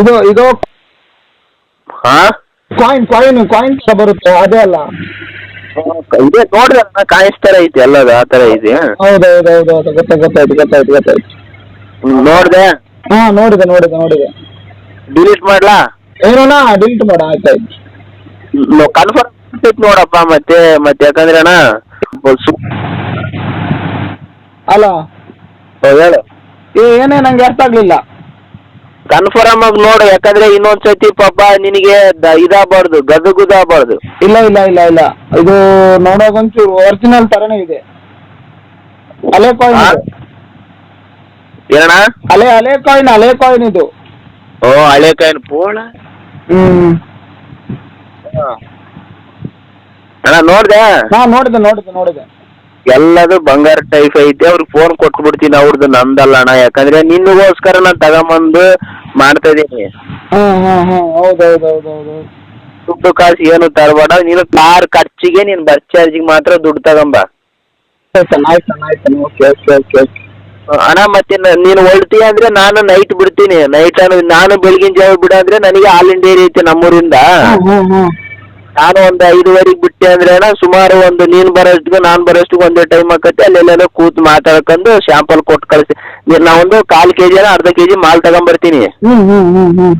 Speaker 1: ಇದು ಇದು
Speaker 2: ಹಾ?
Speaker 1: ಕಾಯಿನ್ ಕಾಯಿನ್ ಕಾಯಿನ್ ಬರುತ್ತೆ ಅದೇ ಅಲ್ಲ.
Speaker 2: ಇದೆ ನೋಡ್ರಿ ಅಣ್ಣ ಥರ ಐತಿ ಎಲ್ಲದ ಆ ಥರ ಇದೆ
Speaker 1: ಹೌದು ಹೌದು ಹೌದು ಹೌದು ಗೊತ್ತಾಯ್ತು ಗೊತ್ತಾಯ್ತು ಗೊತ್ತಾಯ್ತು. ಗೊತ್ತಾಯ್ತು
Speaker 2: ನೋಡ್ದೆ?
Speaker 1: ಹಾ ನೋಡಿದೆ ನೋಡಿದೆ ನೋಡಿದೆ.
Speaker 2: ಡಿಲೀಟ್ ಮಾಡ್ಲಾ?
Speaker 1: ಏನೋನಾ ಡಿಲೀಟ್ ಮಾಡ ಆಯ್ತಾಯ್ತು.
Speaker 2: ಕನ್ಫರ್ಮ್ ನೋಡಪ್ಪ ಮತ್ತೆ ಮತ್ತೆ ಯಾಕಂದ್ರೆ ಅಣ್ಣ
Speaker 1: ಅಲ್ಲ
Speaker 2: ಹೇಳು.
Speaker 1: ಏನೇ ನಂಗೆ ಅರ್ಥ ಆಗ್ಲಿಲ್ಲ.
Speaker 2: ಕನ್ಫರ್ಮ್ ಆಗಿ ನೋಡು ಯಾಕಂದ್ರೆ ಇನ್ನೊಂದ್ ಇನ್ನೊಂದ್ಸತಿ ಪಾಪ ನಿನಗೆ ದ- ಇದಾಗಬಾರ್ದು ಗದಗುದಾಗಬಾರ್ದು.
Speaker 1: ಇಲ್ಲ ಇಲ್ಲ ಇಲ್ಲ ಇಲ್ಲ. ಇದು ನೋಡೋಕೆ ಒಂಚೂರು ಒರಿಜಿನಲ್ ತರನೇ ಇದೆ. ಅಲೆ ಕಾಯಿನ್
Speaker 2: ಆ? ಏನಣ್ಣ?
Speaker 1: ಅಲೆ ಅಲೆ ಕಾಯಿನ್ ಅಲೆ ಕಾಯಿನ್ ಇದು.
Speaker 2: ಓ ಹಳೆ ಕಾಯಿನ್ ಪೋಣ?
Speaker 1: ಹ್ಮ್.
Speaker 2: ಅಣ್ಣ ನೋಡ್ದೆ?
Speaker 1: ಹಾ ನೋಡಿದೆ ನೋಡಿದೆ ನೋಡಿದೆ.
Speaker 2: ಎಲ್ಲದು ಬಂಗಾರ ಟೈಪ್ ಐತಿ ಅವ್ರಿಗೆ ಫೋನ್ ಕೊಟ್ಬಿಡ್ತೀನಿ ಅವ್ರದ್ದು ನಂದಲ್ಲ ಅಣ್ಣ. ಯಾಕಂದ್ರೆ ನಿನ್ಗೋಸ್ಕರ ನಾನು ತಗೊಂಬಂದು ಮಾಡ್ತಾ ಇದೀನಿ
Speaker 1: ಹ್ಮ್ ಹ್ಮ್ ಹ್ಮ್.
Speaker 2: ದುಡ್ಡು ಕಾಸು ಏನು ತರಬೇಡ. ನೀನು ಕಾರ್ ಖರ್ಚಿಗೆ ನಿನ್ ಬಸ್ ಚಾರ್ಜಿಗೆ ಮಾತ್ರ ದುಡ್ಡು ತಗೊಂಬ.
Speaker 1: ಆಯ್ತಣ್ಣ ಆಯ್ತಣ್ಣ ಆಯ್ತಣ್ಣ ಓಕೆ ಓಕೆ ಓಕೆ ಓಕೆ.
Speaker 2: ಅಣ್ಣ ಮತ್ತೆ ನೀನು ಹೊಳ್ತೀಯ ಅಂದ್ರೆ ನಾನು ನೈಟ್ ಬಿಡ್ತೀನಿ. ನೈಟ್ ನಾನು ಬೆಳಗಿನ ಜಾವ ಬಿಡ ಅಂದ್ರೆ ನನಗೆ ಆಲ್ ಇಂಡಿಯಾ ಐತಿ ನಮ್ಮೂರಿಂದ.
Speaker 1: ಹ್ಮ್ ಹ್ಮ್ ಹ್ಮ್.
Speaker 2: ನಾನು ಒಂದು ಐದುವರೆಗೆ ಬಿಟ್ಟೆ ಅಂದ್ರೆ ಅಣ್ಣ ಸುಮಾರು ಒಂದು ನೀನು ಬರೋಷ್ಟು ನಾನು ಬರೋಷ್ಟು ಒಂದೇ ಟೈಮ್ ಆಕತ್ತೆ. ಅಲ್ಲೆಲ್ಲ ಕೂತ್ ಮಾತಾಡ್ಕೊಂಡು ಶಾಂಪಲ್ ಕೊಟ್ಟು ಕಳಿಸಿ. ನಾ ಒಂದು ಕಾಲು ಕೆ ಜಿನ ಅರ್ಧ ಕೆಜಿ ಮಾಲ್ ತಗೊಂಡ್ಬರ್ತೀನಿ
Speaker 1: ಹ್ಮ್ ಹ್ಮ್ ಹ್ಮ್ ಹ್ಮ್.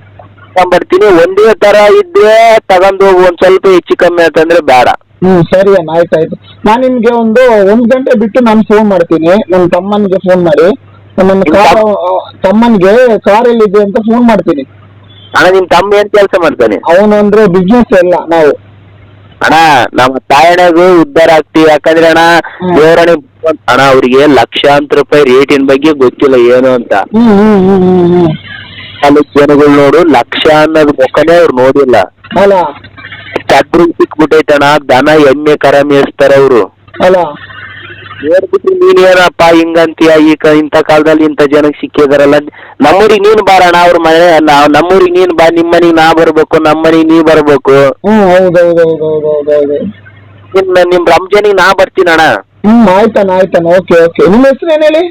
Speaker 2: ತಗೊಂಬರ್ತೀನಿ. ಒಂದೇ ತರ ಇದ್ರೆ ತಗೊಂಡು ಹೋಗು ಒಂದ್ ಸ್ವಲ್ಪ ಹೆಚ್ಚು ಕಮ್ಮಿ ಆಯ್ತಂದ್ರೆ ಬೇಡ.
Speaker 1: ಹ್ಮ್ ಸರಿ ಅಣ್ಣ ಆಯ್ತು ಆಯ್ತು. ನಾನು ನಿಮ್ಗೆ ಒಂದು ಒಂದ್ ಗಂಟೆ ಬಿಟ್ಟು ನಾನು ಫೋನ್ ಮಾಡ್ತೀನಿ. ನನ್ನ ತಮ್ಮನಿಗೆ ಫೋನ್ ಮಾಡಿ. ನನ್ನ ಕಾರ್ ತಮ್ಮನಿಗೆ ಕಾರ್ ಎಲ್ಲಿದೆ ಅಂತ ಫೋನ್ ಮಾಡ್ತೀನಿ.
Speaker 2: ಅಣ್ಣ ನಿಮ್ ತಮ್ಮ ಏನ್ ಕೆಲಸ ಮಾಡ್ತಾನೆ?
Speaker 1: ಅವನು ಅಂದ್ರೆ ಬಿಸ್ನೆಸ್ ಎಲ್ಲ ನಾವು.
Speaker 2: ಅಣ್ಣ ನಮ್ಮ ತಾಯಣಗೂ ಉದ್ಧಾರ ಆಗ್ತೀವಿ. ಯಾಕಂದ್ರೆ ಅಣ್ಣ. ದೇವರಣೆ ಅಣ್ಣ ಅವ್ರಿಗೆ ಲಕ್ಷಾಂತರ ರೂಪಾಯಿ ರೇಟಿನ ಬಗ್ಗೆ ಗೊತ್ತಿಲ್ಲ ಏನು ಅಂತ.
Speaker 1: ಹ್ಮ್ ಹ್ಮ್ ಹ್ಮ್ ಹ್ಮ್ ಹ್ಮ್
Speaker 2: ಅಲ್ಲಿ ಜನಗಳು ನೋಡು ಲಕ್ಷ ಅನ್ನೋದ್ ಮುಖನೇ ಅವ್ರು ನೋಡಿಲ್ಲ.
Speaker 1: ಅಲ್ಲ.
Speaker 2: ಚಕ್ರಿಗೆ ಸಿಕ್ಬಿಟ್ಟೈತಣ್ಣ ದನ ಎಮ್ಮೆ ಕರ ಮೇಯಿಸ್ತಾರ ಅವರು.
Speaker 1: ಅಲ್ಲ.
Speaker 2: ನೋಡ್ಬಿಟ್ಟು ಏನಪ್ಪ ಹಿಂಗಂತೀಯ? ಈ ಕ ಇಂಥ ಕಾಲದಲ್ಲಿ ಇಂಥ ಜನಕ್ಕೆ ಸಿಕ್ಕಿದಾರಲ್ಲ. ನಮ್ಮೂರಿಗೆ ನೀನ್ ಬಾರಣ ಅವ್ರ ಮನೆ ಅಲ್ಲ ನಮ್ಮೂರಿಗೆ ನೀನ್ ಬಾ ನಿಮ್ಮ ಮನೆಗೆ ನಾ ಬರ್ಬೇಕು ನಮ್ಮ ಮನೆಗೆ ನೀ ಬರ್ಬೇಕು.
Speaker 1: ಹ್ಮ್ ಹೌದು ಹೌದು ಹೌದು ಹೌದು ಹೌದು ಹೌದು.
Speaker 2: ನಿಮ್ ನಿಮ್ ರಂಜಾನಿಗೆ ನಾ ಬರ್ತೀನಣ್ಣ
Speaker 1: ಹ್ಮ್ ಆಯ್ತಣ್ಣ ಆಯ್ತಣ್ಣ ಓಕೆ ಓಕೆ. ನಿಮ್ಮ ಹೆಸರು ಏನ್ ಹೇಳಿ?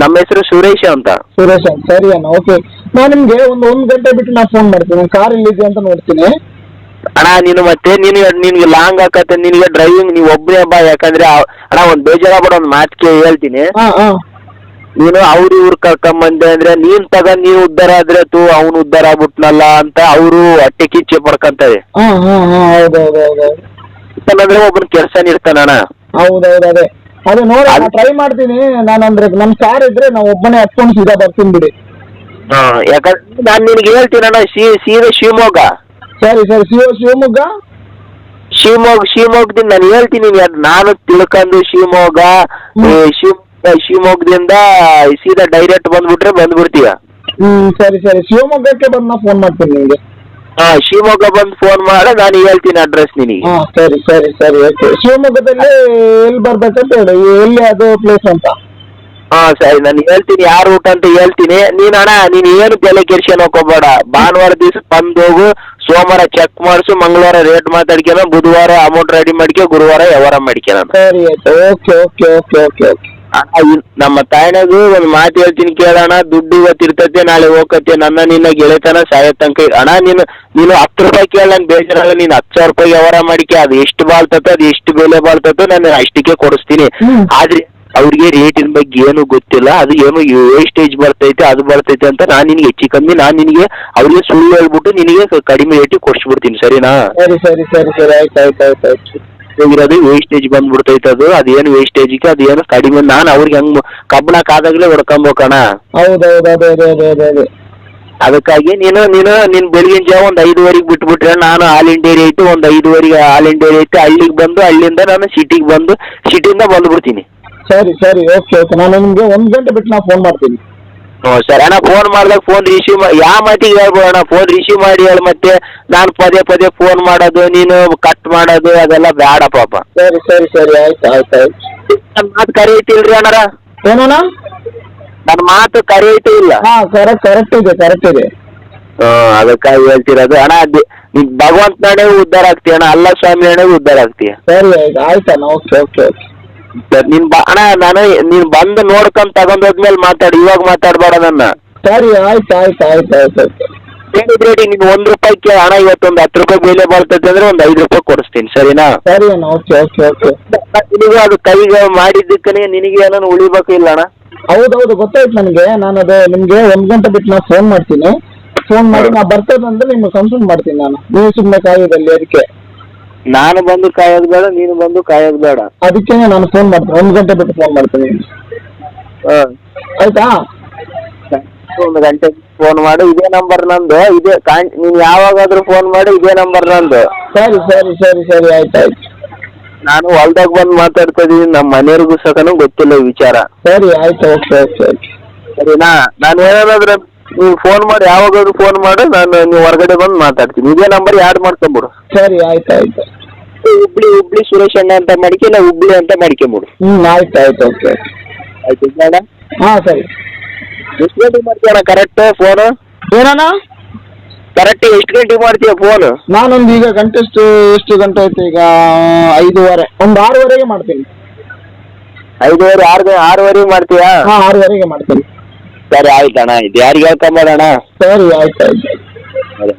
Speaker 2: ನಮ್ಮ ಹೆಸರು ಸುರೇಶ ಅಂತ.
Speaker 1: ಸುರೇಶ ಅಂತ ಸರಿ ಅಣ್ಣ ಓಕೆ. ನಾನು ನಿಮ್ಗೆ ಒಂದು ಒಂದ್ ಗಂಟೆ ಬಿಟ್ಟು ನಾ ಫೋನ್ ಮಾಡ್ತೀನಿ. ಕಾರ್ ಎಲ್ಲಿದೆ ಅಂತ ನೋಡ್ತೀನಿ.
Speaker 2: ಅಣ್ಣ ನೀನು ಮತ್ತೆ ನೀನು ನಿನ್ಗೆ ಲಾಂಗ್ ಹಾಕತ್ತೆ ನಿನ್ಗೆ ಡ್ರೈವಿಂಗ್ ನೀವು ಒಬ್ಬನೇ ಬಾ ಯಾಕಂದ್ರೆ ಅಣ್ಣ ಒಂದು ಬೇಜಾರಾಗ್ಬೇಡ ಒಂದು ಕೇಳಿ ಹೇಳ್ತೀನಿ.
Speaker 1: ಹಾ ಹಾ.
Speaker 2: ನೀನು ಅವ್ರ ಇವ್ರು ಕರ್ಕೊಂಬಂದೆ ಅಂದ್ರೆ ನೀನ್ ತಗೊಂಡ್ ನೀನ್ ಉದ್ಧಾರ ಆದ್ರೆ ತೂ ಅವ್ನು ಉದ್ಧಾರ ಆಗ್ಬಿಟ್ನಲ್ಲ ಅಂತ ಅವರು ಹೊಟ್ಟೆ ಕಿಚ್ಚೆ ಪಡ್ಕೊಂತಾರೆ
Speaker 1: ಹಾ ಹಾ ಹಾ ಹೌದು ಹೌದು ಹೌದು ಹೌದು.
Speaker 2: ಯಾಕಂದ್ರೆ ಒಬ್ಬನ ಕೆಲಸ ಇರ್ತಾನಣ್ಣ
Speaker 1: ಹೌದೌದು ಹೌದು ಅದೇ. ಅದೇ ನೋಡಿ
Speaker 2: ಅದು-
Speaker 1: ಟ್ರೈ ಮಾಡ್ತೀನಿ. ನಾನು ಅಂದ್ರೆ ನಮ್ ಸಾರ್ ಇದ್ರೆ ನಾವು ಒಬ್ಬನೇ ಹತ್ಕೊಂಡು ಸೀದಾ ಬರ್ತೀನಿ ಬಿಡಿ.
Speaker 2: ಹಾ ಯಾಕಂದ್ರೆ ನಾನು ನಿನ್ಗೆ ಹೇಳ್ತೀನಣ್ಣ ಸೀ ಸೀದಾ ಶಿವಮೊಗ್ಗ.
Speaker 1: ಸರಿ ಸರಿ. ಶಿವ ಶಿವಮೊಗ್ಗ?
Speaker 2: ಶಿವಮೊಗ್ಗ ಶಿವಮೊಗ್ಗದಿಂದ ನಾನು ಹೇಳ್ತೀನಿ ಅದು ನಾನು ತಿಳ್ಕೊಂಡು ಶಿವಮೊಗ್ಗ ಈ ಶಿವ ಶಿವಮೊಗ್ಗದಿಂದ ಸೀದಾ ಡೈರೆಕ್ಟ್ ಬಂದ್ಬಿಟ್ರೆ ಬಂದ್ಬಿಡ್ತೀಯ.
Speaker 1: ಹ್ಮ್ ಸರಿ ಸರಿ. ಶಿವಮೊಗ್ಗಕ್ಕೆ ಬಂದು ನಾ ಫೋನ್ ಮಾಡ್ತೀನಿ ನಿಮಗೆ
Speaker 2: ಹಾ ಶಿವಮೊಗ್ಗ ಬಂದು ಫೋನ್ ಮಾಡ ನಾನು ಹೇಳ್ತೀನಿ ಅಡ್ರೆಸ್ ನಿನಗೆ.
Speaker 1: ಹಾ ಸರಿ ಸರಿ ಸರಿ ಓಕೆ. ಶಿವಮೊಗ್ಗದಲ್ಲಿ ಎಲ್ಲಿ ಬರ್ಬೇಕಂತ ಹೇಳಿ. ಎಲ್ಲಿ ಅದು ಪ್ಲೇಸ್ ಅಂತ?
Speaker 2: ಹಾ ಸರಿ ನಾನು ಹೇಳ್ತೀನಿ ಯಾರು ಊಟ ಅಂತ ಹೇಳ್ತೀನಿ. ನೀನ್ ಅಣ್ಣ ನೀನ್ ಏನು ತಲೆ ಕೆಡ್ಸ್ಕೊಳಕ್ ಹೋಗ್ಕೋಬೇಡ. ಭಾನುವಾರ ದಿವಸ ಬಂದೋಗು ಹೋಗು. ಸೋಮವಾರ ಚೆಕ್ ಮಾಡಿಸು ಮಂಗಳವಾರ ರೇಟ್ ಮಾತಾಡ್ಕೊಳ ಬುಧವಾರ ಅಮೌಂಟ್ ರೆಡಿ ಮಾಡ್ಕೊ ಗುರುವಾರ ವ್ಯವಹಾರ ಮಾಡ್ಕೊಳ್ಳೋಣ
Speaker 1: ಸರಿ ಆಯ್ತು. Okay okay okay okay okay
Speaker 2: ನಮ್ಮ ತಾಯಿನಾಗು ಒಂದ್ ಮಾತು ಹೇಳ್ತೀನಿ ಕೇಳೋಣ. ದುಡ್ಡು ಇವತ್ತು ಇರ್ತೈತೆ ನಾಳೆ ಹೋಗತ್ತೆ ನನ್ನ ನಿನ್ನ ಗೆಳೆತನ ಸಾಯೋ ತನಕ ಅಣ್ಣ ನೀನು ನೀನು ಹತ್ತು ರೂಪಾಯಿ ಕೇಳ ನನ್ ಬೇಜಾರಲ್ಲ ನೀನು ಹತ್ತು ಸಾವಿರ ರೂಪಾಯಿ ವ್ಯವಹಾರ ಮಾಡಿಕೆ ಅದು ಎಷ್ಟು ಬಾಳ್ತತೋ ಅದು ಎಷ್ಟು ಬೆಲೆ ಬಾಳ್ತತೋ ನಾನು ಅಷ್ಟಕ್ಕೆ ಕೊಡಿಸ್ತೀನಿ.
Speaker 1: ಹ್ಮ್.
Speaker 2: ಆದ್ರೆ ಅವ್ರಿಗೆ ರೇಟಿನ ಬಗ್ಗೆ ಏನು ಗೊತ್ತಿಲ್ಲ ಅದು ಏನು ವೇಸ್ಟೇಜ್ ಬರ್ತೈತೆ ಅದು ಬರ್ತೈತೆ ಅಂತ ನಾನು ನಿನಗೆ ಹೆಚ್ಚು ಕಮ್ಮಿ ನಾನು ನಿನಗೆ ಅವ್ರಿಗೆ ಸುಳ್ಳು ಹೇಳ್ಬಿಟ್ಟು ನಿನಗೆ ಕಡಿಮೆ ರೇಟಿಗೆ ಕೊಡ್ಸ್ಬಿಡ್ತೀನಿ ಸರಿನಾ?
Speaker 1: ಸರಿ ಸರಿ ಸರಿ ಸರಿ ಆಯ್ತು ಆಯ್ತು ಆಯ್ತು ಆಯ್ತು.
Speaker 2: ಹೋಗಿರೋದು ವೇಸ್ಟೇಜ್ ಬಂದ್ಬಿಡ್ತೈತೆ ಅದು ಅದೇನು ವೇಸ್ಟೇಜಿಗೆ ಅದೇನು ಕಡಿಮೆ ನಾನು ಅವ್ರಿಗೆ ಹಂಗ್ ಕಬ್ಬಣ ಕಾದಾಗಲೇ ಹೊಡ್ಕೊಂಬೋಕಣ?
Speaker 1: ಹೌದು ಹೌದು ಅದೇ ಅದೇ ಅದೇ ಅದೇ ಅದೇ.
Speaker 2: ಅದಕ್ಕಾಗಿ ನೀನು ನೀನು ನಿನ್ ಬೆಳಗಿನ ಜಾವ ಒಂದು ಐದುವರೆಗೆ ಬಿಟ್ಬಿಟ್ರೆ ನಾನು ಆಲ್ ಇಂಡಿಯಾ ಐತೆ ಒಂದು ಐದುವರೆಗೆ ಆಲ್ ಇಂಡಿಯಾ ರೇಟ್ ಹಳ್ಳಿಗೆ ಬಂದು ಅಲ್ಲಿಂದ ನಾನು ಸಿಟಿಗೆ ಬಂದು ಸಿಟಿಯಿಂದ ಬಂದ್ಬಿಡ್ತೀನಿ.
Speaker 1: ಸರಿ ಸರಿ ಓಕೆ ಓಕೆ ನಾನು ನಿಮ್ಗೆ ಒಂದು ಗಂಟೆ ಬಿಟ್ಟು ನಾ ಫೋನ್ ಮಾಡ್ತೀನಿ.
Speaker 2: ಹ್ಞೂ ಸರಿ. ಅಣ್ಣ ಫೋನ್ ಮಾಡಿದಾಗ ಫೋನ್ ರಿಸೀವ್ ಯಾವ ಮಾತಿಗೆ ಹೇಳ್ಬೋಣ ಫೋನ್ ರಿಸೀವ್ ಮಾಡಿ ಹೇಳಿ ಮತ್ತೆ. ನಾನು ಪದೇ ಪದೇ ಫೋನ್ ಮಾಡೋದು ನೀನು ಕಟ್ ಮಾಡೋದು ಅದೆಲ್ಲ ಬೇಡ ಪಾಪ.
Speaker 1: ಸರಿ ಸರಿ ಸರಿ. ಆಯ್ತು ಆಯ್ತು ಆಯ್ತು.
Speaker 2: ನನ್ನ ಮಾತು ಕರೆ ಐತಿಲ್ರಿ ಅಣ್ಣರ
Speaker 1: ಏನಣ್ಣ
Speaker 2: ನನ್ನ ಮಾತು ಕರೆ ಐತೆ ಇಲ್ಲ.
Speaker 1: ಹಾ ಕರೆಕ್ಟ್ ಕರೆಕ್ಟ್ ಇದೆ ಕರೆಕ್ಟ್ ಇದೆ.
Speaker 2: ಹ್ಮ್ ಅದಕ್ಕಾಗಿ ಹೇಳ್ತಿರೋದು. ಅಣ್ಣ ಅದೇ ನೀನ್ ಭಗವಂತ ನಾಣೆ ಉದ್ಧಾರ ಆಗ್ತೀಯ ಅಣ್ಣ. ಅಲ್ಲ ಸ್ವಾಮಿ ಅಣ್ಣ ಉದ್ಧಾರ ಆಗ್ತೀಯ.
Speaker 1: ಸರಿ ಆಯ್ತು ಆಯ್ತಣ್ಣ ಓಕೆ ಓಕೆ ಓಕೆ
Speaker 2: ಸರ್ ನೀನ್ ಬ ಅಣ್ಣ ನಾನು ನೀನ್ ಬಂದು ನೋಡ್ಕೊಂಡ್ ತಗೊಂಡೋದ್ಮೇಲೆ ಮಾತಾಡಿ ಇವಾಗ ಮಾತಾಡ್ಬೇಡ ನನ್ನ.
Speaker 1: ಸರಿ ಆಯ್ತು ಆಯ್ತು ಆಯ್ತು ಆಯ್ತು ಆಯ್ತು.
Speaker 2: ಹೇಳಿದ್ ರೇಟಿ ನೀನ್ ಒಂದ್ ರೂಪಾಯಿ ಕೇ ಹಣ ಇವತ್ತೊಂದು ಹತ್ತು ರೂಪಾಯಿ ಬೆಲೆ ಬರ್ತೈತೆ ಅಂದ್ರೆ ಒಂದು ಐದು ರೂಪಾಯಿ ಕೊಡಿಸ್ತೀನಿ ಸರಿನಾ?
Speaker 1: ಸರಿ ಅಣ್ಣ ಓಕೆ ಓಕೆ ಓಕೆ.
Speaker 2: ನಿನಗೆ ಅದು ಕೈಗೆ ಮಾಡಿದ್ದಕ್ಕೆ ನಿನಗೆ ಏನೋ ಉಳಿಬೇಕು ಇಲ್ಲ ಅಣ್ಣ?
Speaker 1: ಹೌದೌದು ಗೊತ್ತಾಯ್ತು ನನಗೆ. ನಾನು ಅದೇ ನಿಮ್ಗೆ ಒಂದ್ ಗಂಟೆ ಬಿಟ್ಟು ನಾನು ಫೋನ್ ಮಾಡ್ತೀನಿ. ಫೋನ್ ಮಾಡಿ ನಾ ಬರ್ತದಂದ್ರೆ ನಿಮ್ಗೆ ಕನ್ಸಲ್ಟ್ ಮಾಡ್ತೀನಿ ನಾನು. ನೀವು ಸುಮ್ಮನೆ ಕಾಯೋದಲ್ಲಿ ಅದಕ್ಕೆ.
Speaker 2: ನಾನು ಬಂದು ಕಾಯೋದು ಬೇಡ ನೀನು ಬಂದು ಕಾಯೋದು ಬೇಡ.
Speaker 1: ಅದಕ್ಕೆ ನಾನು ಫೋನ್ ಮಾಡ್ತೀನಿ. ಒಂದು ಗಂಟೆ ಬಿಟ್ಟು ಫೋನ್ ಮಾಡ್ತೀನಿ.
Speaker 2: ಹಾಂ.
Speaker 1: ಆಯ್ತಾ?
Speaker 2: ಒಂದು ಗಂಟೆ ಫೋನ್ ಮಾಡು ಇದೇ ನಂಬರ್ ನಂದು. ಇದೇ ನೀನ್ ನೀನು ಯಾವಾಗಾದ್ರೂ ಫೋನ್ ಮಾಡಿ ಇದೇ ನಂಬರ್ ನಂದು.
Speaker 1: ಸರಿ ಸರಿ ಸರಿ ಸರಿ ಆಯ್ತು ಆಯ್ತು.
Speaker 2: ನಾನು ಹೊಲ್ದಾಗ ಬಂದು ಮಾತಾಡ್ತಾ ಇದೀನಿ ನಮ್ಮ ಮನೆಯವ್ರಿಗೂ ಸಹನು ಗೊತ್ತಿಲ್ಲ ಈ ವಿಚಾರ.
Speaker 1: ಸರಿ ಆಯ್ತು ಓಕೆ ಓಕೆ ಓಕೆ
Speaker 2: ಸರಿನಾ? ನಾನು ಏನಾದ್ರೆ ನೀವು ಫೋನ್ ಮಾಡಿ ಯಾವಾಗಾದ್ರೂ ಫೋನ್ ಮಾಡು ನಾನು ನೀವು ಹೊರಗಡೆ ಬಂದು ಮಾತಾಡ್ತೀನಿ. ಇದೇ ನಂಬರ್ ಯಾಡ್ ಮಾಡ್ಕೊಂಬಿಡು.
Speaker 1: ಸರಿ ಆಯ್ತು ಆಯ್ತು.
Speaker 2: ಹುಬ್ಳಿ ಹುಬ್ಳಿ ಸುರೇಶ್ ಅಣ್ಣ ಅಂತ ಮಾಡಿಕೆ ಇಲ್ಲ ಹುಬ್ಳಿ ಅಂತ ಮಾಡ್ಕೊಂಬಿಡು.
Speaker 1: ಹ್ಮ್ ಆಯ್ತು ಆಯ್ತು ಓಕೆ
Speaker 2: ಆಯ್ತು ಬೇಡ.
Speaker 1: ಹಾ ಸರಿ.
Speaker 2: ಎಷ್ಟು ಗಂಟೆಗೆ ಮಾಡ್ತೀಯಣ್ಣ ಕರೆಕ್ಟ್ ಫೋನ್
Speaker 1: ಏನಣ್ಣ?
Speaker 2: ಕರೆಕ್ಟ್ ಎಷ್ಟು ಗಂಟೆಗೆ ಮಾಡ್ತೀಯ ಫೋನ್
Speaker 1: ನಾನೊಂದು ಈಗ ಗಂಟೆ ಎಷ್ಟು ಎಷ್ಟು ಗಂಟೆ ಆಯ್ತು ಈಗ? ಐದೂವರೆ ಒಂದು ಆರೂವರೆಗೆ ಮಾಡ್ತೀನಿ.
Speaker 2: ಐದುವರೆ ಆರು ಆರೂವರೆಗೆ ಮಾಡ್ತೀಯಾ?
Speaker 1: ಹಾ ಆರೂವರೆಗೆ ಮಾಡ್ತೀನಿ.
Speaker 2: ಸರಿ ಆಯ್ತು ಅಣ್ಣ ಇದು ಯಾರಿಗೆ ಹೇಳ್ಕೊಂಬೇಡ
Speaker 1: ಸರಿ ಆಯ್ತು ಆಯ್ತು.